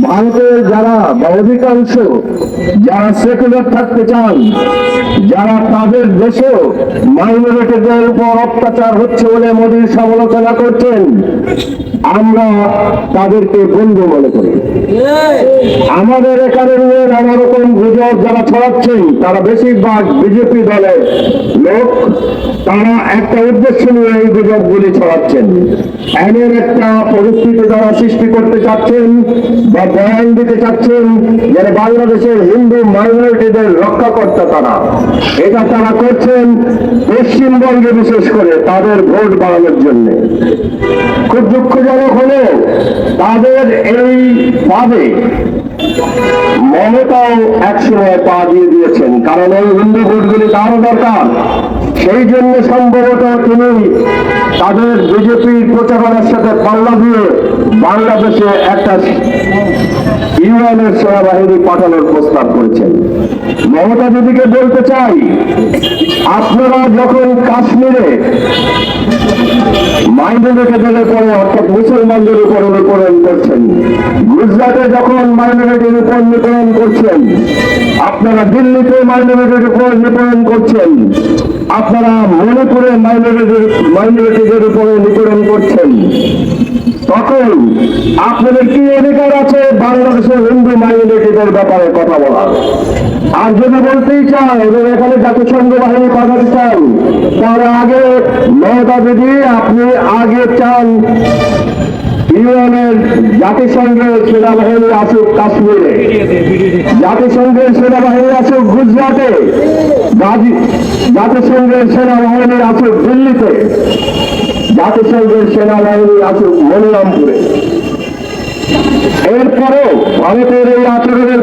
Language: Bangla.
ভারতের যারা বা অধিকাংশ যারা সেকুলার থাকতে চান, যারা তাদের দেশেও মাইনরিটিদের উপর অত্যাচার হচ্ছে বলে মোদীর সমালোচনা করছেন, আমরা তাদেরকে বন্ধু মনে করি। আমাদের এখানে নানা রকম গুজব যারা ছড়াচ্ছেন, তারা বেশিরভাগ বিজেপি দলের লোক, তারা একটা উদ্দেশ্য নিয়ে এই গুজবগুলি ছড়াচ্ছেন। এমন একটা পরিস্থিতি যারা সৃষ্টি করতে চাচ্ছেন বা বয়ান দিতে চাচ্ছেন, যেন বাংলাদেশের হিন্দু মাইনরিটিদের রক্ষাকর্তা তারা। এটা তারা করছেন পশ্চিমবঙ্গে বিশেষ করে তাদের ভোট বাড়ানোর জন্য। খুব দুঃখজনক হলো তাদের এই পাবে মমতাও একসময় পা দিয়ে দিয়েছেন, কারণ ওই হিন্দু ভোটগুলি তারও দরকার। সেই জন্য সম্ভবত তিনি তাদের বিজেপির প্রচারণার সাথে পাল্লা দিয়ে বাংলাদেশে একটা ইউএনের সেনাবাহিনী পাঠানোর প্রস্তাব করেছেন। মমতা দিদিকে বলতে চাই, আপনারা যখন কাশ্মীরে মাইনরিটিদের উপরে অর্থাৎ মুসলমানদের উপর অনুকরণ করছেন গুজরাটে যখন মাইনরিটির উপর নিপীড়ন করছেন, আপনারা দিল্লিতে মাইনরিটির উপর নিপীড়ন করছেন, আপনারা মণিপুরে মাইনরিটির মাইনরিটিদের উপরে নিপীড়ন করছেন, তখন আপনাদের কি অধিকার আছে বাংলাদেশের হিন্দু মাইনরিটিদের ব্যাপারে কথা বলার? আর যদি বলতেই চান এবং এখানে জাতিসংঘ বাহিনী পাঠাতে চান, তার আগে মমতা দিদি, আপনি আগে চান। ইউএনের জাতিসংঘের সেনাবাহিনী আসুক কাশ্মীরে। জাতিসংঘের সেনাবাহিনী আসুক গুজরাটে। জাতিসংঘের সেনাবাহিনী আসুক দিল্লিতে। জাতিসংঘের সেনাবাহিনী আসুক মনিরামপুরে। এরপরেও ভারতের এই আচরণের